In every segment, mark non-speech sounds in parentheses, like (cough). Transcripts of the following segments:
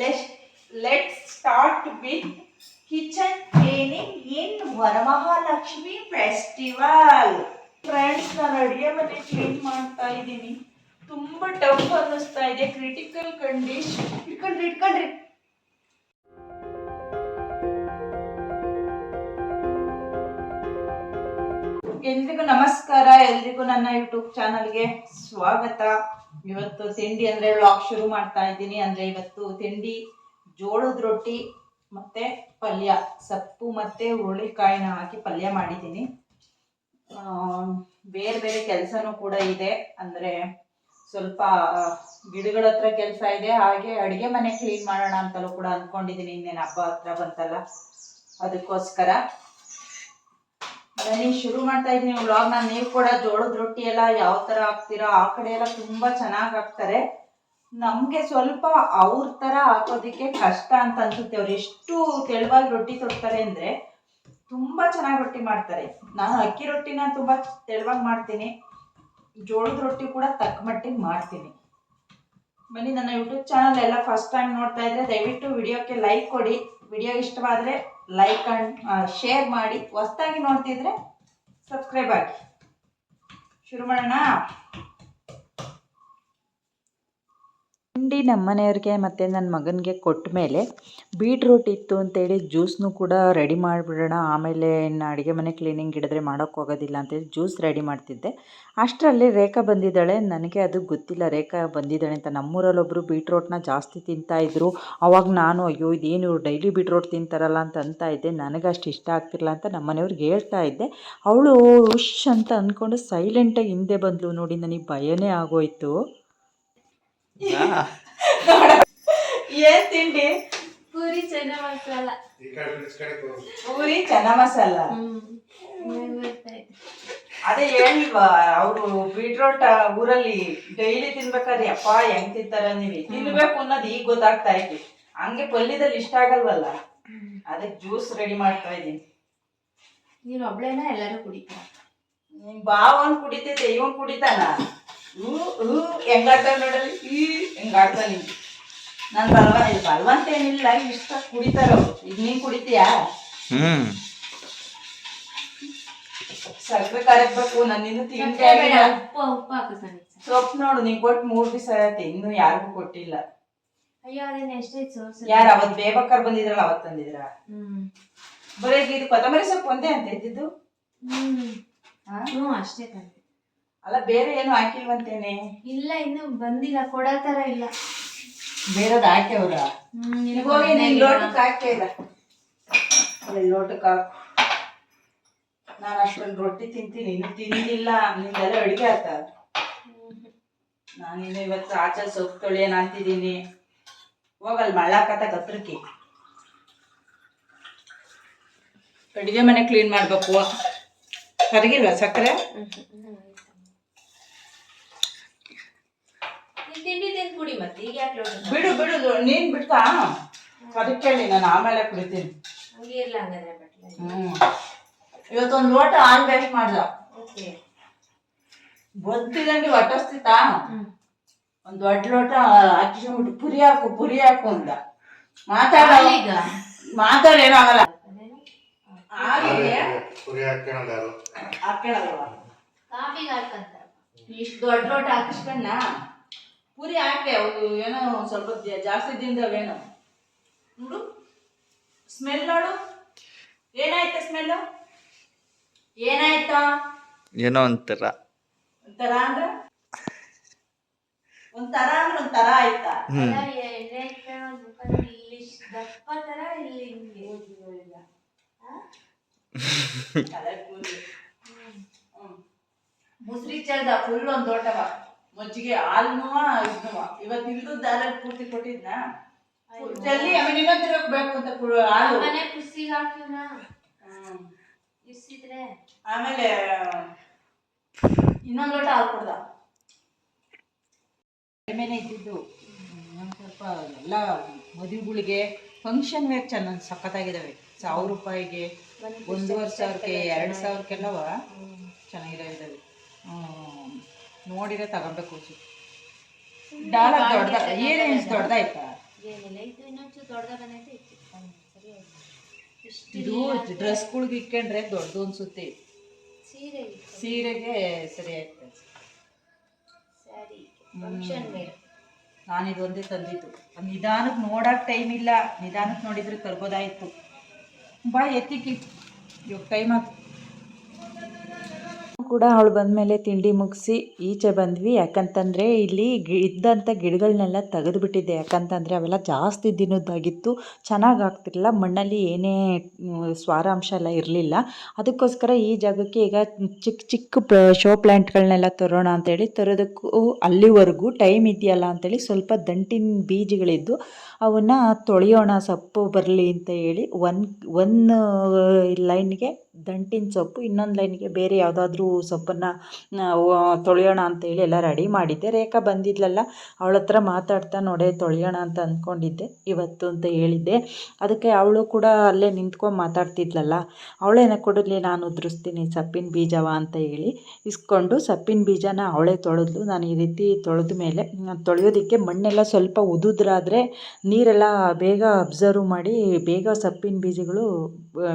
let's start with kitchen cleaning in Varamahalakshmi festival friends ನಾನು ಅಡುಗೆ ಮನೆ ಕ್ಲೀನ್ ಮಾಡ್ತಾ ಇದ್ದೀನಿ. ತುಂಬಾ ಟಫ್ ಅನ್ನಿಸ್ತಾ ಇದೆ ಕ್ರಿಟಿಕಲ್ ಕಂಡೀಷನ್ ಇಟ್ಕೊಂಡ್ರಿ ಇಟ್ಕೊಂಡ್ರಿ. ಎಲ್ರಿಗೂ ನಮಸ್ಕಾರ, ಎಲ್ರಿಗೂ ನನ್ನ ಯೂಟ್ಯೂಬ್ ಚಾನಲ್ಗೆ ಸ್ವಾಗತ. ಇವತ್ತು ತಿಂಡಿ ಅಂದ್ರೆ ವ್ಲಾಗ್ ಶುರು ಮಾಡ್ತಾ ಇದ್ದೀನಿ. ಅಂದ್ರೆ ಇವತ್ತು ತಿಂಡಿ, ಜೋಳದ ರೊಟ್ಟಿ ಮತ್ತೆ ಪಲ್ಯ. ಸೊಪ್ಪು ಮತ್ತೆ ಹುರುಳಿಕಾಯಿನ ಹಾಕಿ ಪಲ್ಯ ಮಾಡಿದ್ದೀನಿ. ಬೇರೆ ಬೇರೆ ಕೆಲಸನೂ ಕೂಡ ಇದೆ. ಅಂದ್ರೆ ಸ್ವಲ್ಪ ಗಿಡಗಳ ಹತ್ರ ಕೆಲಸ ಇದೆ. ಹಾಗೆ ಅಡಿಗೆ ಮನೆ ಕ್ಲೀನ್ ಮಾಡೋಣ ಅಂತಲೂ ಕೂಡ ಅನ್ಕೊಂಡಿದ್ದೀನಿ. ಇನ್ನೇನು ಹಬ್ಬ ಹತ್ರ ಬಂತಲ್ಲ. ಅದಕ್ಕೋಸ್ಕರ. ಬನ್ನಿ ಶುರು ಮಾಡ್ತಾ ಇದ್ದೀನಿ ನಾನು ನೀವು ಕೂಡ ಜೋಳದ ರೊಟ್ಟಿ ಎಲ್ಲ ಯಾವ ತರ ಹಾಕ್ತೀರಾ ಆ ಕಡೆ ಎಲ್ಲ ತುಂಬಾ ಚೆನ್ನಾಗಿ ಹಾಕ್ತಾರೆ. ನಮಗೆ ಸ್ವಲ್ಪ ಅವ್ರ ಥರ ಹಾಕೋದಕ್ಕೆ ಕಷ್ಟ ಅಂತ ಅನ್ಸುತ್ತೆ ಅವ್ರು ಎಷ್ಟು ತೆಳುವಾಗಿ ರೊಟ್ಟಿ ತೊಡ್ತಾರೆ ಅಂದ್ರೆ ತುಂಬಾ ಚೆನ್ನಾಗಿ ರೊಟ್ಟಿ ಮಾಡ್ತಾರೆ. ನಾನು ಅಕ್ಕಿ ರೊಟ್ಟಿನ ತುಂಬಾ ತೆಳುವಾಗಿ ಮಾಡ್ತೀನಿ. ಜೋಳದ ರೊಟ್ಟಿ ಕೂಡ ತಕ್ಕ ಮಟ್ಟಿಗೆ ಮಾಡ್ತೀನಿ. ಬನ್ನಿ ನನ್ನ ಯೂಟ್ಯೂಬ್ ಚಾನಲ್ ಎಲ್ಲ ಫಸ್ಟ್ ಟೈಮ್ ನೋಡ್ತಾ ಇದ್ರೆ ದಯವಿಟ್ಟು ವಿಡಿಯೋಕ್ಕೆ ಲೈಕ್ ಕೊಡಿ. ವಿಡಿಯೋ ಇಷ್ಟವಾದರೆ ಲೈಕ್ ಅಂಡ್ ಶೇರ್ ಮಾಡಿ. ಹೊಸ್ದಾಗಿ ನೋಡ್ತಿದ್ರೆ ಸಬ್ಸ್ಕ್ರೈಬ್ ಆಗಿ ಶುರು ಮಾಡೋಣ? ತಿಂಡಿ ನಮ್ಮ ಮನೆಯವ್ರಿಗೆ ಮತ್ತು ನನ್ನ ಮಗನಿಗೆ ಕೊಟ್ಟ ಮೇಲೆ ಬೀಟ್ರೂಟ್ ಇತ್ತು ಅಂತೇಳಿ ಜ್ಯೂಸ್ನು ಕೂಡ ರೆಡಿ ಮಾಡಿಬಿಡೋಣ. ಆಮೇಲೆ ಇನ್ನು ಅಡುಗೆ ಮನೆ ಕ್ಲೀನಿಂಗ್ ಹಿಡಿದ್ರೆ ಮಾಡೋಕ್ಕೆ ಹೋಗೋದಿಲ್ಲ ಅಂತೇಳಿ ಜ್ಯೂಸ್ ರೆಡಿ ಮಾಡ್ತಿದ್ದೆ. ಅಷ್ಟರಲ್ಲಿ ರೇಖಾ ಬಂದಿದ್ದಾಳೆ. ನನಗೆ ಅದು ಗೊತ್ತಿಲ್ಲ. ರೇಖಾ ಬಂದಿದ್ದಾಳೆ ಅಂತ ನಮ್ಮೂರಲ್ಲಿ ಒಬ್ಬರು ಬೀಟ್ರೋಟ್ನ ಜಾಸ್ತಿ ತಿಂತಾಯಿದ್ರು ಅವಾಗ ನಾನು, ಅಯ್ಯೋ, ಇದೇನು ಡೈಲಿ ಬೀಟ್ರೋಟ್ ತಿಂತಾರಲ್ಲ ಅಂತ ಅಂತ ಇದ್ದೆ. ನನಗೆ ಅಷ್ಟು ಇಷ್ಟ ಆಗ್ತಿರಲ್ಲ ಅಂತ ನಮ್ಮ ಮನೆಯವ್ರಿಗೆ ಹೇಳ್ತಾ ಇದ್ದೆ. ಅವಳು ಉಶ್ ಅಂತ ಅಂದ್ಕೊಂಡು ಸೈಲೆಂಟಾಗಿ ಹಿಂದೆ ಬಂದಳು ನೋಡಿ. ನನಗೆ ಭಯನೇ ಆಗೋಯ್ತು. ಏನ್ ತಿಂಡಿ? ಪೂರಿ ಚೆನ್ನ ಮಸಾಲ. ಪೂರಿ ಚೆನ್ನ ಮಸಾಲ. ಅದೇ ಹೇಳಿಲ್ವಾ ಅವರು ಬೀಟ್ರೋಟ್ ಊರಲ್ಲಿ ಡೈಲಿ ತಿನ್ಬೇಕಾದ್ರೆ ಅಪ್ಪ ಹೆಂಗ್ ತಿಂತಾರ ನೀವು ತಿನ್ಬೇಕು ಅನ್ನೋದು ಈಗ ಗೊತ್ತಾಗ್ತಾ ಐತಿ ಹಂಗೆ ಪಲ್ಯದಲ್ಲಿ ಇಷ್ಟ ಆಗಲ್ವಲ್ಲ? ಅದಕ್ಕೆ ಜ್ಯೂಸ್ ರೆಡಿ ಮಾಡ್ತಾ ಇದ್ದೀನಿ ನೀನು ಒಬ್ಳೇನ ಎಲ್ಲರೂ ಕುಡಿತಾರ? ನಿಮ್ ಬಾವನ್ ಕುಡಿತೈತೆ ಇವನ್ ಕುಡಿತಾನ? ಹೂ ಹೂ ಹೆಂಗಾಡ್ತಾವ ನೋಡಲಿ ಈ ಹೆಂಗಾಡ್ತಾನೆ ನನ್ ಬಲ್ವ ಬಲವಂತ ಏನಿಲ್ಲ ಇಷ್ಟ ಕುಡಿತಾರ ಅವ್ರು. ಈಗ ನೀನ್ ಕುಡಿತೀಯಾ? ಹ್ಮ್. ಸಕ್ಕರೆ ಕರಗ್ಬೇಕು ನನ್ನಿಂದ ತಿಂಡಿ ಆಗಿಲ್ಲ. ಉಪ್ಪು ಸೊಪ್ಪು ನೋಡು ನೀನ್ ಕೊಟ್ಟು ಮೂರ್ ದಿವಸ ಆಯ್ತು ಇನ್ನು ಯಾರಿಗೂ ಕೊಟ್ಟಿಲ್ಲ. ಅಯ್ಯೋ ಅದೇನ ಎಷ್ಟೈತೆ ಸೋರ್ಸ್ ಯಾರು ಅವತ್ ಬೇಬಕ್ಕರ್ ಬಂದಿದ್ರಲ್ಲ ಅವತ್ ತಂದಿದ್ರ? ಹ್ಮ್. ಬರೀ ಇದು ಕೊತ್ತಂಬರಿ ಸೊಪ್ಪು ಒಂದೇ ಅಂತ ಇದ್ದಿದ್ದು? ಹ್ಮ್. ಹಾ? ಹ್ಞೂ ಅಷ್ಟೇ ತಂದೆ. ಅಲ್ಲ ಬೇರೆ ಏನು ಹಾಕಿಲ್ವಂತೇನೆ? ಇಲ್ಲ ಇನ್ನು ಬಂದಿಲ್ಲ ಕೊಡೋ ತರ ಇಲ್ಲ. ಬೇರೆದ್ ಹಾಕ್ಯವ್ರ? ಹೋಗಿ ನೀನ್. ಲೋಟಕ್ಕೆ ಹಾಕೇ ಇಲ್ಲ? ಅಲ್ಲಿ ಲೋಟಕ್ಕೆ ಹಾಕು. ನಾನು ಅಷ್ಟೊಂದು ರೊಟ್ಟಿ ತಿಂತೀನಿ ಇನ್ನು ತಿಂದಿಲ್ಲ. ನಿಂದೆಲ್ಲ ಅಡಿಗೆ ಆತ. ನಾನಿನ್ನು ಇವತ್ತು ಆಚೆ ಸೊಪ್ಪು ತೊಳೆಯೋಣ ಅಂತಿದ್ದೀನಿ. ಹೋಗಲ್ ಮಳ್ಳಾಕತ್ತ ಕತ್ರಕ್ಕೆ ಅಡಿಗೆ ಮನೆ ಕ್ಲೀನ್ ಮಾಡಬೇಕು. ಕರಗಿಲ್ವಾ ಸಕ್ಕರೆ ನೀನ್ ತಿಂಡಿ ತಿಂದು ಕುಡಿ ಮತ್ತೆ ಈಗ ಯಾಕೆ ಲೋಟ ಬಿಡು ಬಿಡು ನೀನ್ ಬಿಡ್ತಾ? ಅದಕ್ಕೆ ಹೇಳಿ ನಾನು ಆಮೇಲೆ ಕುಡಿತೀನಿ. ಹಂಗೆ ಇರ್ಲ ಹಂಗಾದ್ರೆ ಬಟ್ಲ ಹ್ಮ್. ಇವತ್ತೊಂದು ಲೋಟ ಹಾಲು ವೇಸ್ಟ್ ಮಾಡ್ದ. ಓಕೆ. ಗೊತ್ತಿದಂಗೆ ಹೊಟ್ಟಸ್ತಿತ್ತಾ ಹ್ಮ್. ಒಂದ್ ದೊಡ್ಡ ಲೋಟ ಹಾಕಿಸ್ಕೊಂಡ್ಬಿಟ್ಟು ಪುರಿ ಹಾಕು ಪುರಿ ಹಾಕು ಅಂತ ಮಾತಾಡಲ್ಲ ಈಗ? ಯಾರು ಹಾಕ್ಕೊಳಲ್ವಾ ಕಾಫಿಗೆ ಹಾಕಂತಾರ ಇಷ್ಟು ದೊಡ್ಡ ಲೋಟ ಹಾಕಿಸ್ಕೊಂಡ ಪುರಿ ಹಾಕಿ ಅವು ಏನೋ ಒಂದ್ ಸ್ವಲ್ಪ ಜಾಸ್ತಿ ತಿಂದವೇನೋ. ನೋಡು. ಸ್ಮೆಲ್ ನೋಡು. ಏನಾಯ್ತ ಸ್ಮೆಲ್ ಏನಾಯ್ತಾ? ಏನೋ ಒಂಥರ. ಒಂಥರ ಅಂದ್ರೆ? ಒಂಥರ ಅಂದ್ರೆ ಒಂಥರ ಆಯ್ತಾ? ಮುಸ್ರಿ ಚಲ್ದ ಫುಲ್ ಒಂದ್ ದೊಡ್ಡವ ಮಜ್ಜಿಗೆ ಹಾಲ್ನುವ ಇದ್ನುವ. ಇವತ್ತು ಇಲ್ದು ದಾರಲ್ಲಿ ಪೂರ್ತಿ ಕೊಟ್ಟಿದ್ನ? ಜಲ್ದಿ ಆಮೇಲೆ ಇನ್ನೊಂದು ಬೇಕು ಅಂತ ಹಾಲು. ಮನೆ ಕುಸಿ ಹಾಕಿವ್ನ ಹ್ಮ್. ಇಸಿದ್ರೆ ಆಮೇಲೆ ಇನ್ನೊಂದು ಲೋಟ ಹಾಲು ಕೊಡ್ದ. ಕಡಿಮೆನೆ ಇದ್ದಿದ್ದು. ಒಂದ್ ಸ್ವಲ್ಪ ಎಲ್ಲ ಮದುವೆಗಳಿಗೆ ಫಂಕ್ಷನ್ ವೇರ್ ಚೆನ್ನಾಗಿ ಸಖತ್ತಾಗಿದ್ದಾವೆ ಸಾವಿರ ರೂಪಾಯಿಗೆ ಒಂದೂವರೆ ಸಾವಿರಕ್ಕೆ ಎರಡು ಸಾವಿರಕ್ಕೆಲ್ಲವ ನೋಡಿದ್ರೆ ತಗೊಬೇಕು ಡಾಲರ್ ದೊಡ್ಡ ಇಯರಿಂಗ್ಸ್ ದೊಡ್ಡದಾಯ್ತಾ? ಏನಿಲ್ಲ ಇದು ಡ್ರೆಸ್ಗಳಿಗೆ ಇಕ್ಕೊಂಡ್ರೆ ದೊಡ್ಡದು ಅನ್ಸುತ್ತೆ. ಸೀರೆ ಸೀರೆಗೆ ಸರಿ ಆಗ್ತದೆ ಸ್ಯಾರಿ ಫಂಕ್ಷನ್ ವೇರ್ ನಾನು ಇದೊಂದೇ ತಂದಿದ್ದು. ನಿಧಾನಕ್ಕೆ ನೋಡಕ್ ಟೈಮ್ ಇಲ್ಲ. ನಿಧಾನಕ್ಕೆ ನೋಡಿದ್ರೆ ತರ್ಬೋದಾಯ್ತು ಬಾ ಎತ್ತಿಕ್ಕಿ ಇವಾಗ ಟೈಮ್ ಆಯ್ತು ಕೂಡ ಅವಳು ಬಂದಮೇಲೆ ತಿಂಡಿ ಮುಗಿಸಿ ಈಚೆ ಬಂದ್ವಿ. ಯಾಕಂತಂದರೆ ಇಲ್ಲಿ ಇದ್ದಂಥ ಗಿಡಗಳನ್ನೆಲ್ಲ ತೆಗೆದುಬಿಟ್ಟಿದ್ದೆ ಯಾಕಂತಂದರೆ ಅವೆಲ್ಲ ಜಾಸ್ತಿ ದಿನದ್ದಾಗಿತ್ತು. ಚೆನ್ನಾಗಿ ಆಗ್ತಿರಲಿಲ್ಲ. ಮಣ್ಣಲ್ಲಿ ಏನೇ ಸ್ವಾರಾಂಶ ಎಲ್ಲ ಇರಲಿಲ್ಲ. ಅದಕ್ಕೋಸ್ಕರ ಈ ಜಾಗಕ್ಕೆ ಈಗ ಚಿಕ್ಕ ಚಿಕ್ಕ ಶೋ ಪ್ಲ್ಯಾಂಟ್ಗಳನ್ನೆಲ್ಲ ತರೋಣ ಅಂತೇಳಿ ತರೋದಕ್ಕೂ ಅಲ್ಲಿವರೆಗೂ ಟೈಮ್ ಇದೆಯಲ್ಲ ಅಂತೇಳಿ ಸ್ವಲ್ಪ ದಂಟಿನ ಬೀಜಗಳಿದ್ದು ಅವನ್ನ ತೊಳೆಯೋಣ, ಸೊಪ್ಪು ಬರಲಿ ಅಂತ ಹೇಳಿ ಒನ್ ಒನ್ ಲೈನ್ಗೆ ದಂಟಿನ ಸೊಪ್ಪು, ಇನ್ನೊಂದು ಲೈನ್ಗೆ ಬೇರೆ ಯಾವುದಾದ್ರೂ ಸೊಪ್ಪನ್ನು ತೊಳೆಯೋಣ ಅಂತೇಳಿ ಎಲ್ಲ ರೆಡಿ ಮಾಡಿದ್ದೆ. ರೇಖಾ ಬಂದಿದ್ಲಲ್ಲ, ಅವಳ ಹತ್ರ ಮಾತಾಡ್ತಾ ನೋಡೆ, ತೊಳೆಯೋಣ ಅಂತ ಅಂದ್ಕೊಂಡಿದ್ದೆ ಇವತ್ತು ಅಂತ ಹೇಳಿದ್ದೆ. ಅದಕ್ಕೆ ಅವಳು ಕೂಡ ಅಲ್ಲೇ ನಿಂತ್ಕೊಂಡು ಮಾತಾಡ್ತಿದ್ಲಲ್ಲ, ಅವಳೇನ ಕೊಡಲಿ ನಾನು ಉದುರಿಸ್ತೀನಿ ಸಪ್ಪಿನ ಬೀಜವ ಅಂತ ಹೇಳಿ ಇಸ್ಕೊಂಡು ಸಪ್ಪಿನ ಬೀಜನ ಅವಳೇ ತೊಳೆದ್ಲು. ನಾನು ಈ ರೀತಿ ತೊಳೆದ ಮೇಲೆ ತೊಳೆಯೋದಕ್ಕೆ ಮಣ್ಣೆಲ್ಲ ಸ್ವಲ್ಪ ಉದುದ್ರಾದರೆ ನೀರೆಲ್ಲ ಬೇಗ ಅಬ್ಸರ್ವ್ ಮಾಡಿ ಬೇಗ ಸಪ್ಪಿನ ಬೀಜಗಳು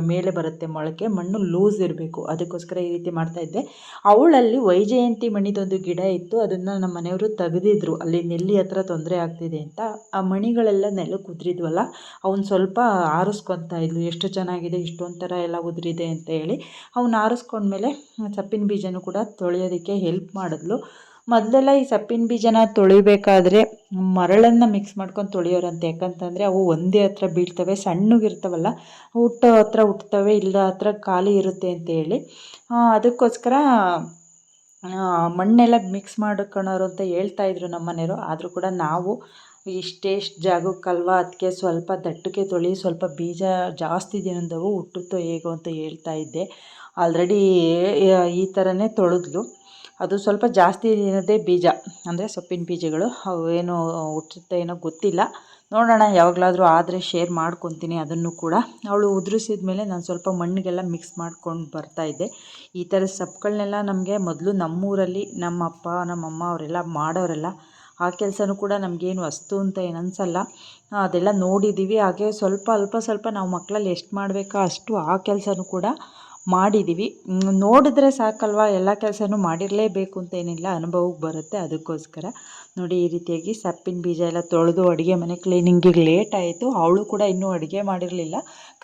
ಮೇಲೆ ಬರುತ್ತೆ ಮೊಳಕೆ. ಮಣ್ಣು ಲೂಸ್ ಇರಬೇಕು. ಅದಕ್ಕೋಸ್ಕರ ಈ ರೀತಿ ಮಾಡ್ತಾ ಇದ್ದೆ. ಅವಳಲ್ಲಿ ವೈಜಯಂತಿ ಮಣಿದೊಂದು ಗಿಡ ಇತ್ತು. ಅದನ್ನು ನಮ್ಮ ಮನೆಯವರು ತೆಗೆದಿದ್ರು. ಅಲ್ಲಿ ನೆಲ್ಲಿ ಹತ್ರ ತೊಂದರೆ ಆಗ್ತಿದೆ ಅಂತ. ಆ ಮಣಿಗಳೆಲ್ಲ ನೆಲಕ್ಕೆ ಉದುರಿದ್ವಲ್ಲ ಅವನು ಸ್ವಲ್ಪ ಆರಿಸ್ಕೊತಾ ಇದ್ಲು. ಎಷ್ಟು ಚೆನ್ನಾಗಿದೆ ಇಷ್ಟೊಂಥರ ಎಲ್ಲ ಉದುರಿದೆ ಅಂತ ಹೇಳಿ. ಅವನ್ನ ಆರಿಸ್ಕೊಂಡ್ಮೇಲೆ ಸೊಪ್ಪಿನ ಬೀಜನೂ ಕೂಡ ತೊಳೆಯೋದಕ್ಕೆ ಹೆಲ್ಪ್ ಮಾಡಿದ್ಲು. ಮೊದಲೆಲ್ಲ ಈ ಸಪ್ಪಿನ ಬೀಜನ ತೊಳಿಬೇಕಾದ್ರೆ ಮರಳನ್ನು ಮಿಕ್ಸ್ ಮಾಡ್ಕೊಂಡು ತೊಳೆಯೋರಂತೆ. ಯಾಕಂತಂದರೆ ಅವು ಒಂದೇ ಹತ್ರ ಬೀಳ್ತವೆ ಸಣ್ಣಗಿರ್ತಾವಲ್ಲ ಹುಟ್ಟೋ ಹತ್ರ ಹುಟ್ತವೆ ಇಲ್ಲ ಹತ್ರ ಖಾಲಿ ಇರುತ್ತೆ ಅಂತ ಹೇಳಿ. ಅದಕ್ಕೋಸ್ಕರ ಮಣ್ಣೆಲ್ಲ ಮಿಕ್ಸ್ ಮಾಡ್ಕೊಳೋರು ಅಂತ ಹೇಳ್ತಾ ಇದ್ರು ನಮ್ಮ ಮನೆಯವರು. ಆದರೂ ಕೂಡ ನಾವು ಇಷ್ಟೆಷ್ಟು ಜಾಗಕ್ಕಲ್ವ ಅದಕ್ಕೆ ಸ್ವಲ್ಪ ದಟ್ಟಕ್ಕೆ ತೊಳಿ, ಸ್ವಲ್ಪ ಬೀಜ ಜಾಸ್ತಿ ದಿನದವು ಹುಟ್ಟುತ್ತೋ ಹೇಗೋ ಅಂತ ಹೇಳ್ತಾ ಇದ್ದೆ. ಆಲ್ರೆಡಿ ಈ ಥರನೇ ತೊಳೆದ್ಲು. ಅದು ಸ್ವಲ್ಪ ಜಾಸ್ತಿ ದಿನದೇ ಬೀಜ, ಅಂದರೆ ಸೊಪ್ಪಿನ ಬೀಜಗಳು. ಅವು ಏನು ಹುಟ್ಟುತ್ತೆ ಏನೋ ಗೊತ್ತಿಲ್ಲ. ನೋಡೋಣ, ಯಾವಾಗಲಾದರೂ ಆದರೆ ಶೇರ್ ಮಾಡ್ಕೊತೀನಿ ಅದನ್ನು ಕೂಡ. ಅವಳು ಉದುರಿಸಿದ ಮೇಲೆ ನಾನು ಸ್ವಲ್ಪ ಮಣ್ಣಿಗೆಲ್ಲ ಮಿಕ್ಸ್ ಮಾಡ್ಕೊಂಡು ಬರ್ತಾ ಇದ್ದೆ. ಈ ಥರ ಸೊಪ್ಪುಗಳನ್ನೆಲ್ಲ ನಮಗೆ ಮೊದಲು ನಮ್ಮೂರಲ್ಲಿ ನಮ್ಮ ಅಪ್ಪ ನಮ್ಮಮ್ಮ ಅವರೆಲ್ಲ ಮಾಡೋರೆಲ್ಲ ಆ ಕೆಲಸನೂ ಕೂಡ ನಮಗೇನು ವಸ್ತು ಅಂತ ಏನು ಅನಿಸಲ್ಲ ಅದೆಲ್ಲ ನೋಡಿದ್ದೀವಿ ಹಾಗೆ ಸ್ವಲ್ಪ, ಅಲ್ಪ ಸ್ವಲ್ಪ ನಾವು ಮಕ್ಕಳಲ್ಲಿ ಎಷ್ಟು ಮಾಡಬೇಕೋ ಅಷ್ಟು ಆ ಕೆಲಸನೂ ಕೂಡ ಮಾಡಿದ್ದೀವಿ ನೋಡಿದ್ರೆ ಸಾಕಲ್ವಾ? ಎಲ್ಲ ಕೆಲಸನೂ ಮಾಡಿರಲೇಬೇಕು ಅಂತ ಏನಿಲ್ಲ. ಅನುಭವಕ್ಕೆ ಬರುತ್ತೆ ಅದಕ್ಕೋಸ್ಕರ. ನೋಡಿ, ಈ ರೀತಿಯಾಗಿ ಸಪ್ಪಿನ ಬೀಜ ಎಲ್ಲ ತೊಳೆದು ಅಡುಗೆ ಮನೆ ಕ್ಲೀನಿಂಗಿಗೆ ಲೇಟ್ ಆಯಿತು. ಅವಳು ಕೂಡ ಇನ್ನೂ ಅಡುಗೆ ಮಾಡಿರಲಿಲ್ಲ.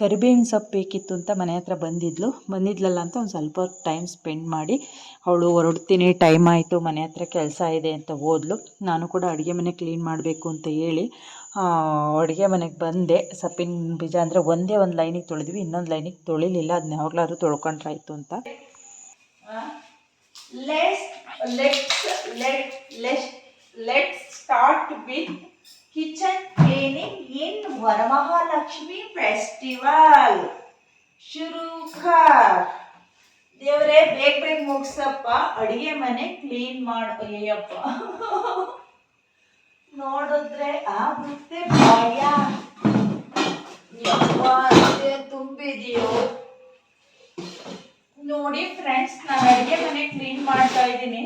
ಕರಿಬೇವಿನ ಸೊಪ್ಪು ಬೇಕಿತ್ತು ಅಂತ ಮನೆ ಹತ್ರ ಬಂದಿದ್ಲು. ಬಂದಿದ್ಲಲ್ಲ ಅಂತ ಒಂದು ಸ್ವಲ್ಪ ಟೈಮ್ ಸ್ಪೆಂಡ್ ಮಾಡಿ ಅವಳು ಹೊರಡ್ತೀನಿ ಟೈಮ್ ಆಯಿತು, ಮನೆ ಹತ್ರ ಕೆಲಸ ಇದೆ ಅಂತ ಹೋದ್ಲು ನಾನು ಕೂಡ ಅಡುಗೆ ಮನೆ ಕ್ಲೀನ್ ಮಾಡಬೇಕು ಅಂತ ಹೇಳಿ ಅಡುಗೆ ಮನೆಗೆ ಬಂದೆ. ಸೊಪ್ಪಿನ ಬೀಜ ಅಂದರೆ ಒಂದೇ ಒಂದು ಲೈನಿಗೆ ತೊಳೆದ್ವಿ, ಇನ್ನೊಂದು ಲೈನಿಗೆ ತೊಳಿಲಿಲ್ಲ ಅದನ್ನ ಯಾವಾಗಲಾದ್ರೂ ತೊಳ್ಕೊಂಡ್ರಾಯ್ತು ಅಂತ. start with kitchen cleaning in Varamahalakshmi festival ದೇವ್ರೆ, ಬೇಗ ಬೇಗ ಮುಗಿಸಪ್ಪ. ಅಡುಗೆ ಮನೆ ಕ್ಲೀನ್ ಮಾಡು. ಅಯ್ಯಪ್ಪ (laughs) ನೋಡಿದ್ರೆ ಆಗುತ್ತೆ ಭಯ. ಯಪ್ಪ ಅದೇ ತುಂಬಿದೆಯೋ? ನೋಡಿ ಫ್ರೆಂಡ್ಸ್ ನಾನು ಅಡಿಗೆ ಮನೆ ಕ್ಲೀನ್ ಮಾಡ್ತಾ ಇದ್ದೀನಿ.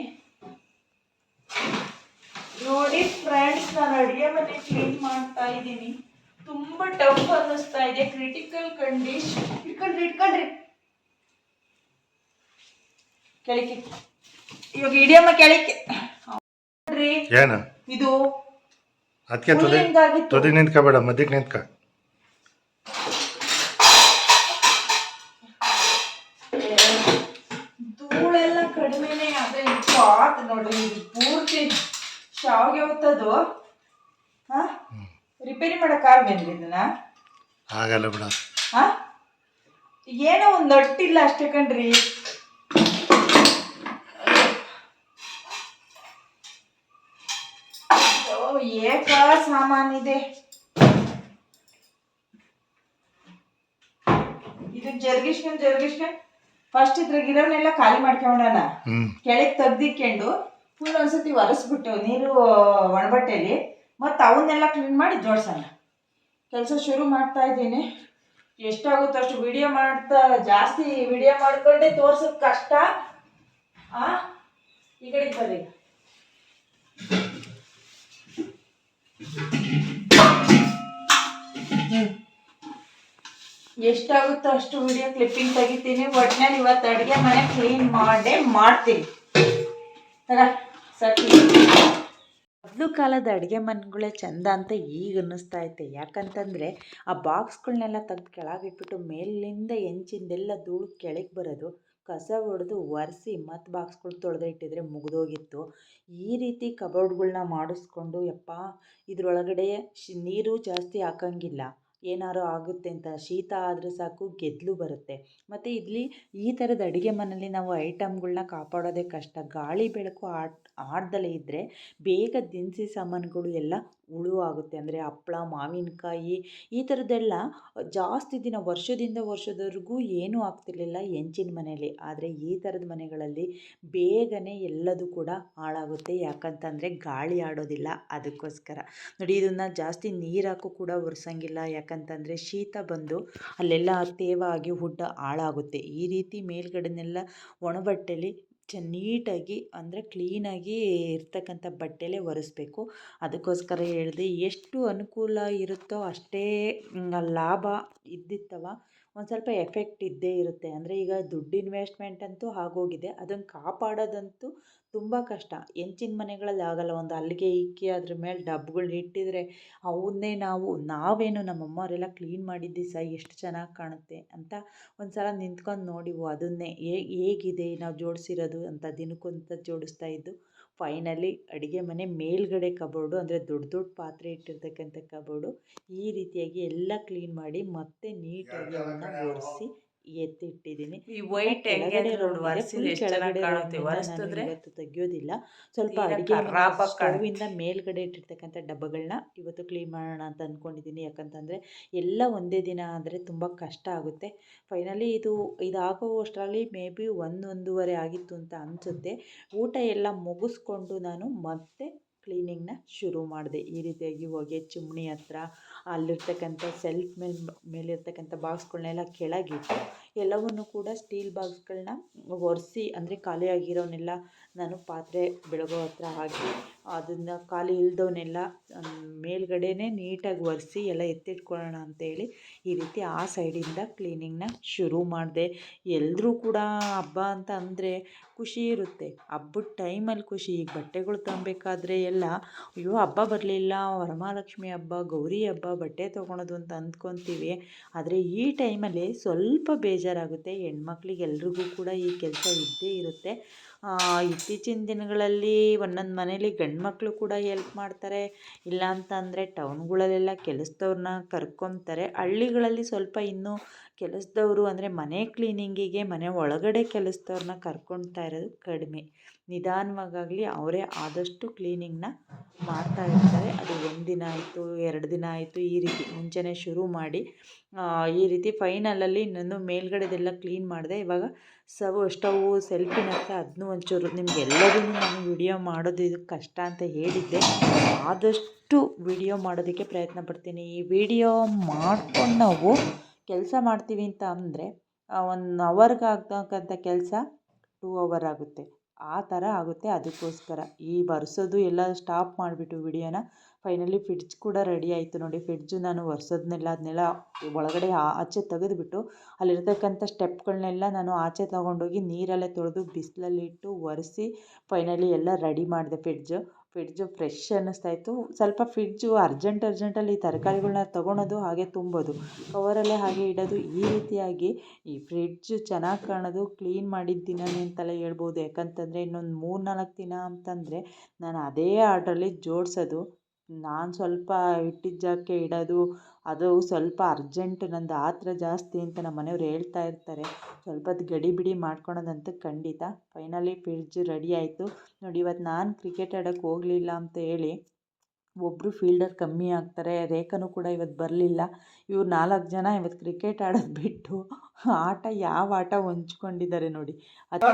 ನೋಡಿ ಫ್ರೆಂಡ್ಸ್ ನಾನು ಅಡಿಗೆ ಮನೆ ಕ್ಲೀನ್ ಮಾಡ್ತಾ ಇದ್ದೀನಿ. ತುಂಬಾ ಟಫ್ ಅನ್ನಿಸ್ತಾ ಇದೆ ಕ್ರಿಟಿಕಲ್ ಕಂಡೀಷನ್ ಇಟ್ಕೊಂಡ್ರಿ ಇಟ್ಕೊಂಡ್ರಿ. ಕೆಳಕ್ಕೆ. ಇವಾಗ ಇಡಿಯಮ್ಮ ಕೆಳಕ್ಕೆ. ಇದು ಅದಕ್ಕೆ ತುದಿ. ತುದಿ ನಿಂತ್ಕೋಬೇಡ ಮಧ್ಯಕ್ಕೆ ನಿಂತ್ಕ. ಧೂಳೆಲ್ಲ ಕಡಿಮೆನೆ ಅದೇ ಪಾತ್ ನೋಡ್ರಿ ಇದು ಪೂರ್ತಿ ಶಾವ್ಗೆ ಹೊತ್ತದು ಹಾ? ರಿಪೇರಿ ಮಾಡಕ್ ಆಗಬೇನ್ರಿ ಇದನ್ನ? ಆಗಲ್ಲ ಬಿಡ. ಹಾ? ಏನೋ ಒಂದು ನಟ್ಟಿಲ್ಲ ಅಷ್ಟೇ ಕಣ್ರಿ. ಏಕ ಸಾಮಾನಿದೆ. ಇದು ಜರ್ಗಿಸ್ಕೊಂಡ್ ಜರ್ಗಿಸ್ಕೊಂಡ್ ಫಸ್ಟ್ ಇದ್ರ ಗಿಡವನ್ನೆಲ್ಲ ಖಾಲಿ ಮಾಡ್ಕೊಂಡಣ. ಕೆಳಗೆ ತೆಗ್ದಿಕ್ಕೊಂಡು ಫುಲ್ ಒಂದ್ಸತಿ ಒರೆಸ್ಬಿಟ್ಟು ನೀರು ಒಣಬಟ್ಟೆಲಿ ಮತ್ತೆ ಅವನ್ನೆಲ್ಲ ಕ್ಲೀನ್ ಮಾಡಿ ಜೋಡ್ಸೋಣ. ಕೆಲಸ ಶುರು ಮಾಡ್ತಾ ಇದ್ದೀನಿ. ಎಷ್ಟಾಗುತ್ತೋ ಅಷ್ಟು ವಿಡಿಯೋ ಮಾಡ್ತಾ ಜಾಸ್ತಿ ವಿಡಿಯೋ ಮಾಡ್ಕೊಂಡೆ ತೋರ್ಸೋದು ಕಷ್ಟ. ಆ? ಈ ಕಡೆಗೆ ಬರ್ರಿ. ಎಷ್ಟಾಗುತ್ತೋ ಅಷ್ಟು ವಿಡಿಯೋ ಕ್ಲಿಪ್ಪಿಂಗ್ ತೆಗಿತೀನಿ. ಒಟ್ನಲ್ಲಿ ಇವತ್ತು ಅಡುಗೆ ಮನೆ ಕ್ಲೀನ್ ಮಾಡೇ ಮಾಡ್ತೀನಿ. ಸರಿ ಮೊದಲು ಕಾಲದ ಅಡುಗೆ ಮನೆಗಳೇ ಚೆಂದ ಅಂತ ಈಗ ಅನ್ನಿಸ್ತಾ ಐತೆ. ಯಾಕಂತಂದರೆ ಆ ಬಾಕ್ಸ್ಗಳನ್ನೆಲ್ಲ ತೆಗೆದು ಕೆಳಗಿಟ್ಬಿಟ್ಟು ಮೇಲಿಂದ ಹೆಂಚಿಂದೆಲ್ಲ ಧೂಳು ಕೆಳಗೆ ಬರೋದು ಕಸ ಹೊಡೆದು ಒರೆಸಿ ಮತ್ತು ಬಾಕ್ಸ್ಗಳು ತೊಳೆದೇ ಇಟ್ಟಿದ್ರೆ ಮುಗಿದೋಗಿತ್ತು. ಈ ರೀತಿ ಕಬೋರ್ಡ್ಗಳನ್ನ ಮಾಡಿಸ್ಕೊಂಡು, ಯಪ್ಪ, ಇದರೊಳಗಡೆ ಶಿ, ನೀರು ಜಾಸ್ತಿ ಹಾಕಂಗಿಲ್ಲ. ಏನಾದ್ರು ಆಗುತ್ತೆ ಅಂತ, ಶೀತ ಆದರೆ ಸಾಕು ಗೆದ್ದಲು ಬರುತ್ತೆ. ಮತ್ತು ಇಲ್ಲಿ ಈ ಥರದ ಅಡುಗೆ ಮನೆಯಲ್ಲಿ ನಾವು ಐಟಮ್ಗಳನ್ನ ಕಾಪಾಡೋದೇ ಕಷ್ಟ. ಗಾಳಿ ಬೆಳಕು ಆಡ್ ಆಡ್ದಲೇ ಇದ್ದರೆ ಬೇಗ ದಿನಸಿ ಸಾಮಾನುಗಳು ಎಲ್ಲ ಹುಳು ಆಗುತ್ತೆ. ಅಂದರೆ ಹಪ್ಪಳ ಮಾವಿನಕಾಯಿ ಈ ಥರದ್ದೆಲ್ಲ ಜಾಸ್ತಿ ದಿನ ವರ್ಷದಿಂದ ವರ್ಷದವರೆಗೂ ಏನೂ ಆಗ್ತಿರ್ಲಿಲ್ಲ ಹೆಂಚಿನ ಮನೆಯಲ್ಲಿ. ಆದರೆ ಈ ಥರದ ಮನೆಗಳಲ್ಲಿ ಬೇಗನೆ ಎಲ್ಲದೂ ಕೂಡ ಹಾಳಾಗುತ್ತೆ. ಯಾಕಂತಂದರೆ ಗಾಳಿ ಆಡೋದಿಲ್ಲ ಅದಕ್ಕೋಸ್ಕರ. ನೋಡಿ, ಇದನ್ನು ಜಾಸ್ತಿ ನೀರು ಹಾಕು ಕೂಡ ಒರೆಸಂಗಿಲ್ಲ. ಯಾಕಂತಂದರೆ ಶೀತ ಬಂದು ಅಲ್ಲೆಲ್ಲ ತೇವ ಆಗಿ ಹುಡ್ಡ ಹಾಳಾಗುತ್ತೆ. ಈ ರೀತಿ ಮೇಲ್ಗಡೆನೆಲ್ಲ ಒಣಬಟ್ಟೆಲಿ ನೀಟಾಗಿ ಅಂದರೆ ಕ್ಲೀನಾಗಿ ಇರ್ತಕ್ಕಂಥ ಬಟ್ಟೆಲೇ ಒರೆಸ್ಬೇಕು. ಅದಕ್ಕೋಸ್ಕರ ಹೇಳಿದೆ ಎಷ್ಟು ಅನುಕೂಲ ಇರುತ್ತೋ ಅಷ್ಟೇ ಲಾಭ ಇದ್ದಿತ್ತವ. ಒಂದು ಸ್ವಲ್ಪ ಎಫೆಕ್ಟ್ ಇದ್ದೇ ಇರುತ್ತೆ. ಅಂದರೆ ಈಗ ದುಡ್ಡು ಇನ್ವೆಸ್ಟ್ಮೆಂಟ್ ಅಂತೂ ಆಗೋಗಿದೆ. ಅದನ್ನು ಕಾಪಾಡೋದಂತೂ ತುಂಬ ಕಷ್ಟ. ಹೆಂಚಿನ ಮನೆಗಳಲ್ಲಿ ಆಗೋಲ್ಲ. ಒಂದು ಅಲ್ಲಿಗೆ ಇಕ್ಕಿ ಅದ್ರ ಮೇಲೆ ಡಬ್ಗಳು ಇಟ್ಟಿದ್ರೆ ಅವನ್ನೇ ನಾವು, ನಾವೇನು ನಮ್ಮ ಅಮ್ಮವರೆಲ್ಲ ಕ್ಲೀನ್ ಮಾಡಿದ್ದು ಸಹ ಎಷ್ಟು ಚೆನ್ನಾಗಿ ಕಾಣುತ್ತೆ ಅಂತ ಒಂದು ಸಲ ನಿಂತ್ಕೊಂಡು ನೋಡಿ ಅದನ್ನೇ ಹೇಗಿದೆ? ನಾವು ಜೋಡಿಸಿರೋದು ಅಂತ ದಿನಕ್ಕೊಂದು ಜೋಡಿಸ್ತಾ ಇದ್ದು. ಫೈನಲಿ ಅಡುಗೆ ಮನೆ ಮೇಲ್ಗಡೆ ಕಬೋರ್ಡು ಅಂದರೆ ದೊಡ್ಡ ದೊಡ್ಡ ಪಾತ್ರೆ ಇಟ್ಟಿರ್ತಕ್ಕಂಥ ಕಬೋರ್ಡು ಈ ರೀತಿಯಾಗಿ ಎಲ್ಲ ಕ್ಲೀನ್ ಮಾಡಿ ಮತ್ತೆ ನೀಟಾಗಿ ಅವನ್ನ ಒರೆಸಿ ಎತ್ತಿಟ್ಟಿದ್ದೀನಿ. ಈ ವೈಟ್ ಇವತ್ತು ತೆಗಿಯೋದಿಲ್ಲ. ಸ್ವಲ್ಪ ಅಡುಗೆ ಸ್ಟವಿಂದ ಮೇಲ್ಗಡೆ ಇಟ್ಟಿರ್ತಕ್ಕಂಥ ಡಬ್ಬಗಳನ್ನ ಇವತ್ತು ಕ್ಲೀನ್ ಮಾಡೋಣ ಅಂತ ಅಂದ್ಕೊಂಡಿದ್ದೀನಿ ಯಾಕಂತಂದ್ರೆ ಎಲ್ಲ ಒಂದೇ ದಿನ ಆದರೆ ತುಂಬ ಕಷ್ಟ ಆಗುತ್ತೆ. ಫೈನಲಿ ಇದು ಇದಾಗೋ ಅಷ್ಟರಲ್ಲಿ ಮೇ ಬಿ ಒಂದು ಒಂದೂವರೆ ಆಗಿತ್ತು ಅಂತ ಅನಿಸುತ್ತೆ. ಊಟ ಎಲ್ಲ ಮುಗಿಸ್ಕೊಂಡು ನಾನು ಮತ್ತೆ ಕ್ಲೀನಿಂಗ್ನ ಶುರು ಮಾಡಿದೆ. ಈ ರೀತಿಯಾಗಿ ಹೊಗೆ ಚಿಮ್ಣಿ ಹತ್ರ ಅಲ್ಲಿರ್ತಕ್ಕಂಥ ಸೆಲ್ಫ್ ಮೇಲೆ ಮೇಲಿರ್ತಕ್ಕಂಥ ಬಾಕ್ಸ್ಗಳನ್ನೆಲ್ಲ ಕೆಳಗಿಟ್ಟು ಎಲ್ಲವನ್ನು ಕೂಡ ಸ್ಟೀಲ್ ಬಾಕ್ಸ್ಗಳನ್ನ ಒರೆಸಿ, ಅಂದರೆ ಖಾಲಿಯಾಗಿರೋನೆಲ್ಲ ನಾನು ಪಾತ್ರೆ ಬೆಳಗೋ ಹತ್ರ ಹಾಕಿ ಅದನ್ನು ಖಾಲಿ ಇಲ್ದವನ್ನೆಲ್ಲ ಮೇಲ್ಗಡೆನೇ ನೀಟಾಗಿ ಒರೆಸಿ ಎಲ್ಲ ಎತ್ತಿಟ್ಕೊಳ್ಳೋಣ ಅಂತೇಳಿ ಈ ರೀತಿ ಆ ಸೈಡಿಂದ ಕ್ಲೀನಿಂಗ್ನ ಶುರು ಮಾಡಿದೆ. ಎಲ್ಲರೂ ಕೂಡ ಹಬ್ಬ ಅಂತ ಅಂದರೆ ಖುಷಿ ಇರುತ್ತೆ. ಹಬ್ಬದ ಟೈಮಲ್ಲಿ ಖುಷಿ, ಈಗ ಬಟ್ಟೆಗಳು ತಗೊಬೇಕಾದ್ರೆ ಎಲ್ಲ, ಅಯ್ಯೋ, ಹಬ್ಬ ಬರಲಿಲ್ಲ, ವರಮಹಾಲಕ್ಷ್ಮಿ ಹಬ್ಬ, ಗೌರಿ ಹಬ್ಬ, ಬಟ್ಟೆ ತೊಗೊಳೋದು ಅಂತ ಅಂದ್ಕೊತೀವಿ. ಆದರೆ ಈ ಟೈಮಲ್ಲಿ ಸ್ವಲ್ಪ ಬೇಜಾರಾಗುತ್ತೆ. ಹೆಣ್ಮಕ್ಳಿಗೆ ಎಲ್ರಿಗೂ ಕೂಡ ಈ ಕೆಲಸ ಇದ್ದೇ ಇರುತ್ತೆ. ಇತ್ತೀಚಿನ ದಿನಗಳಲ್ಲಿ ಒಂದೊಂದು ಮನೇಲಿ ಗಂಡು ಮಕ್ಕಳು ಕೂಡ ಎಲ್ಪ್ ಮಾಡ್ತಾರೆ. ಇಲ್ಲ ಅಂತ ಅಂದರೆ ಟೌನ್ಗಳಲ್ಲೆಲ್ಲ ಕೆಲಸದವ್ರನ್ನ ಕರ್ಕೊತಾರೆ. ಹಳ್ಳಿಗಳಲ್ಲಿ ಸ್ವಲ್ಪ ಇನ್ನೂ ಕೆಲಸದವ್ರು ಅಂದರೆ ಮನೆ ಕ್ಲೀನಿಂಗಿಗೆ ಮನೆ ಒಳಗಡೆ ಕೆಲಸದವ್ರನ್ನ ಕರ್ಕೊತಾ ಇರೋದು ಕಡಿಮೆ. ನಿಧಾನವಾಗಾಗಲಿ ಅವರೇ ಆದಷ್ಟು ಕ್ಲೀನಿಂಗ್ನ ಮಾಡ್ತಾ ಇರ್ತಾರೆ. ಅದು ಒಂದು ದಿನ ಆಯಿತು, ಎರಡು ದಿನ ಆಯಿತು ಈ ರೀತಿ ಮುಂಚೆನೇ ಶುರು ಮಾಡಿ ಈ ರೀತಿ ಫೈನಲಲ್ಲಿ ಇನ್ನೊಂದು ಮೇಲ್ಗಡೆದೆಲ್ಲ ಕ್ಲೀನ್ ಮಾಡಿದೆ. ಇವಾಗ ಸವು ಸ್ಟವ್ವು ಸೆಲ್ಫಿನ ಹತ್ರ ಅದನ್ನೂ ಒಂಚೂರು ನಿಮಗೆಲ್ಲದೂ ನಾನು ವಿಡಿಯೋ ಮಾಡೋದು ಇದು ಕಷ್ಟ ಅಂತ ಹೇಳಿದ್ದೆ. ಆದಷ್ಟು ವಿಡಿಯೋ ಮಾಡೋದಕ್ಕೆ ಪ್ರಯತ್ನ ಪಡ್ತೀನಿ. ಈ ವಿಡಿಯೋ ಮಾಡ್ಕೊಂಡು ನಾವು ಕೆಲಸ ಮಾಡ್ತೀವಿ ಅಂತ ಅಂದರೆ ಒನ್ ಅವರ್ಗೆ ಆಗ್ತಕ್ಕಂಥ ಕೆಲಸ ಟೂ ಅವರ್ ಆಗುತ್ತೆ. ಆ ಥರ ಆಗುತ್ತೆ ಅದಕ್ಕೋಸ್ಕರ. ಈ ಬರ್ಸೋದು ಎಲ್ಲ ಸ್ಟಾಪ್ ಮಾಡಿಬಿಟ್ಟು ವಿಡಿಯೋನ ಫೈನಲಿ ಫ್ರಿಡ್ಜ್ ಕೂಡ ರೆಡಿ ಆಯಿತು ನೋಡಿ. ಫ್ರಿಡ್ಜು ನಾನು ಒರೆಸೋದ್ನೆಲ್ಲ ಅದನ್ನೆಲ್ಲ ಒಳಗಡೆ ಆಚೆ ತೆಗೆದುಬಿಟ್ಟು ಅಲ್ಲಿರ್ತಕ್ಕಂಥ ಸ್ಟೆಪ್ಗಳನ್ನೆಲ್ಲ ನಾನು ಆಚೆ ತೊಗೊಂಡೋಗಿ ನೀರಲ್ಲೇ ತೊಳೆದು ಬಿಸಿಲಲ್ಲಿ ಇಟ್ಟು ಒರೆಸಿ ಫೈನಲಿ ಎಲ್ಲ ರೆಡಿ ಮಾಡಿದೆ ಫ್ರಿಡ್ಜು ಫ್ರಿಡ್ಜು ಫ್ರೆಶ್ ಅನ್ನಿಸ್ತಾ ಇತ್ತು. ಸ್ವಲ್ಪ ಫ್ರಿಡ್ಜು ಅರ್ಜೆಂಟ್ ಅರ್ಜೆಂಟಲ್ಲಿ ತರಕಾರಿಗಳನ್ನ ತೊಗೊಳೋದು ಹಾಗೆ ತುಂಬೋದು. ಕವರಲ್ಲೇ ಹಾಗೆ ಇಡೋದು ಈ ರೀತಿಯಾಗಿ ಈ ಫ್ರಿಡ್ಜು ಚೆನ್ನಾಗಿ ಕಾಣೋದು ಕ್ಲೀನ್ ಮಾಡಿದ ದಿನವೇ ಅಂತೆಲ್ಲ ಹೇಳ್ಬೋದು. ಯಾಕಂತಂದರೆ ಇನ್ನೊಂದು ಮೂರು ನಾಲ್ಕು ದಿನ ಅಂತಂದರೆ ನಾನು ಅದೇ ಆರ್ಡ್ರಲ್ಲಿ ಜೋಡಿಸೋದು. ನಾನು ಸ್ವಲ್ಪ ಇಟ್ಟಿದ್ದ ಜಾಗಕ್ಕೆ ಇಡೋದು ಅದು ಸ್ವಲ್ಪ ಅರ್ಜೆಂಟ್ ನಂದು ಆತರ ಜಾಸ್ತಿ ಅಂತ ನಮ್ಮ ಮನೆಯವ್ರು ಹೇಳ್ತಾ ಇರ್ತಾರೆ. ಸ್ವಲ್ಪ ಹೊತ್ತು ಗಡಿಬಿಡಿ ಮಾಡ್ಕೊಳೋದಂತ ಖಂಡಿತ. ಫೈನಲಿ ಫ್ರಿಡ್ಜ್ ರೆಡಿ ಆಯಿತು. ನೋಡಿ ಇವತ್ತು ನಾನು ಕ್ರಿಕೆಟ್ ಆಡೋಕ್ಕೆ ಹೋಗಲಿಲ್ಲ ಅಂತ ಹೇಳಿ ಒಬ್ಬರು ಫೀಲ್ಡರ್ ಕಮ್ಮಿ ಆಗ್ತಾರೆ. ರೇಖನೂ ಕೂಡ ಇವತ್ತು ಬರಲಿಲ್ಲ. ಇವ್ರು ನಾಲ್ಕು ಜನ ಇವತ್ತು ಕ್ರಿಕೆಟ್ ಆಡೋದು ಬಿಟ್ಟು ಆಟ ಯಾವ ಆಟ ಹೊಂಚ್ಕೊಂಡಿದ್ದಾರೆ ನೋಡಿ. ಅದು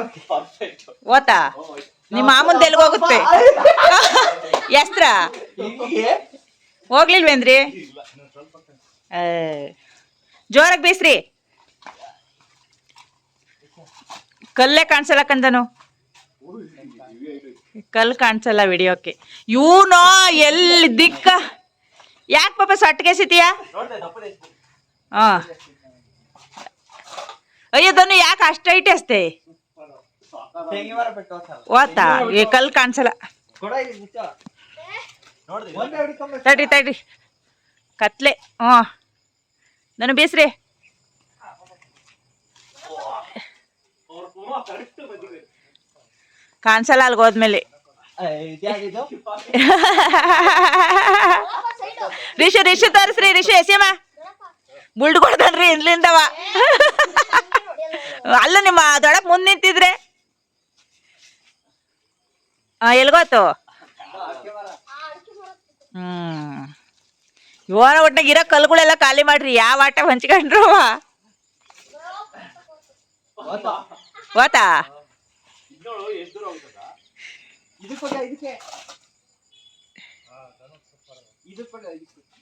ಓತಾ (laughs) ನಿಮ್ಮ ಮಾಮಂದ ಎಲ್ಲಿಗೆ ಹೋಗುತ್ತೆ (laughs) ಎಸ್ತ್ರ? ಹೋಗ್ಲಿಲ್ವೇನ್ರಿ ಜೋರಾಗಿ ಬೇಸ್ರಿ. ಕಲ್ಲೇ ಕಾಣಿಸಲ್ಲ ಕಂದನು. ಕಲ್ ಕಾಣಿಸಲ್ಲ ವಿಡಿಯೋಕ್ಕೆ. ಇವನು ಎಲ್ಲಿ ದಿಕ್ಕ. ಯಾಕೆ ಪಾಪ ಸಟ್ಗೆ ಸಿತಿಯಾ ಹಾ. ಅಯ್ಯೋ ದನು ಯಾಕೆ ಅಷ್ಟು ಐಟ್ ಅಷ್ಟೇ? ಓತಾ ಈ ಕಲ್ ಕಾಣಿಸಲ್ಲ. ತಡ್ರಿ ತಡ್ರಿ. ಕತ್ಲೆ ಹ್ಞೂ. ನಾನು ಬೇಸ್ರಿ. ಕಾಣಿಸಲ್ಲ ಅಲ್ಗೆ ಹೋದ್ಮೇಲೆ. ರಿಷು ರಿಷು ತೋರಿಸ್ರಿ ರಿಷು ಎಸಿಯಮ್ಮ. ಬುಲ್ಡ್ ಕೊಡ್ತಾನ್ರಿ ಇಲ್ಲಿಂದವ. ಅಲ್ಲ ನಿಮ್ಮ ದೊಡ್ಡಪ್ಪ ಮುಂದೆ ನಿಂತಿದ್ರೆ. ಆ ಎಲ್ಗೋತು ಹ್ಮ್. ಇವನ ಒಟ್ನಾಗ ಇರೋ ಕಲ್ಗಳೆಲ್ಲ ಖಾಲಿ ಮಾಡ್ರಿ ಯಾವ ಆಟ ಹಂಚ್ಕೊಂಡ್ರು? ಓತಾ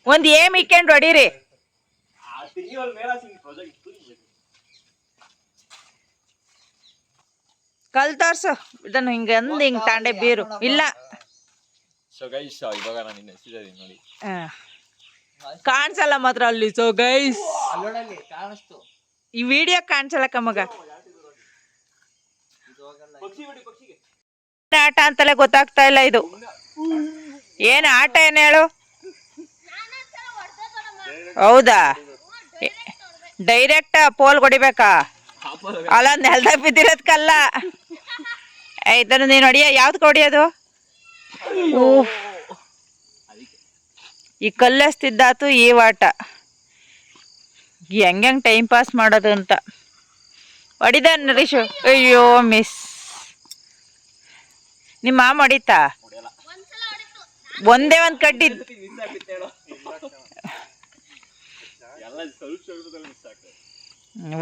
ಒಂದ್ ಏಮ್ ಇಕ್ಕೊಂಡು ಹೊಡೀರಿ. ಕಲ್ ತೋರ್ಸು. ಇದನ್ನು ಹಿಂಗ ಅಂದ್ ಹಿಂಗ್ ತಾಂಡೆ ಬೀರು. ಇಲ್ಲ. ಸೊ ಗೈಸ್ ಇವಾಗ ನಾನು ನಿನ್ನ ಹೆಸರಿದ್ದೀನಿ ನೋಡಿ. ಆ. ಕಾಣ್ಸಲ್ಲ ಮಾತ್ರ ಅಲ್ಲಿ ಸೊ ಗೈಸ್ ಈ ವಿಡಿಯೋ ಕಾಣಿಸಲ್ಲ ಕಮ್ಮಗ ಆಟ ಅಂತಲೇ ಗೊತ್ತಾಗ್ತಾ ಇಲ್ಲ ಇದು. ಏನು ಆಟ ಏನು ಹೇಳು? ಹೌದಾ? ಡೈರೆಕ್ಟ್ ಪೋಲ್ ಹೊಡಿಬೇಕಾ? ಅಲ್ಲ ನೆಲ್ದಾಗ ಬಿದ್ದಿರೋದ್ಕಲ್ಲ. ಇದನ್ನು ನೀನು ಹೊಡಿಯ ಯಾವ್ದು ಹೊಡಿಯೋದು. ಈ ಕಲ್ಲೆಸ್ತಿದ್ದಾತು ಈ ವಾಟ. ಹೆಂಗ್ ಹೆಂಗ್ ಟೈಮ್ ಪಾಸ್ ಮಾಡೋದು ಅಂತ. ಹೊಡಿದ ನರೀಶು. ಅಯ್ಯೋ ಮಿಸ್ ನಿಮ್ಮ ಮಾಮ ಹೊಡಿತಾ? ಒಂದೇ ಒಂದ್ ಕಡ್ಡಿ.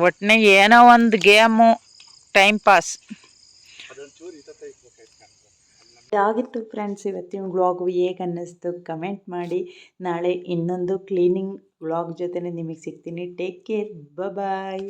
ಒಟ್ನಾಗ ಏನೋ ಒಂದು ಗೇಮು ಟೈಮ್ ಪಾಸ್ ಇದಾಗಿತ್ತು ಫ್ರೆಂಡ್ಸ್ ಇವತ್ತಿನ ವ್ಲಾಗು ಹೇಗೆ ಅನ್ನಿಸ್ತು? ಕಮೆಂಟ್ ಮಾಡಿ. ನಾಳೆ ಇನ್ನೊಂದು ಕ್ಲೀನಿಂಗ್ ವ್ಲಾಗ್ ಜೊತೆ ನಿಮಗೆ ಸಿಗ್ತೀನಿ. Take care bye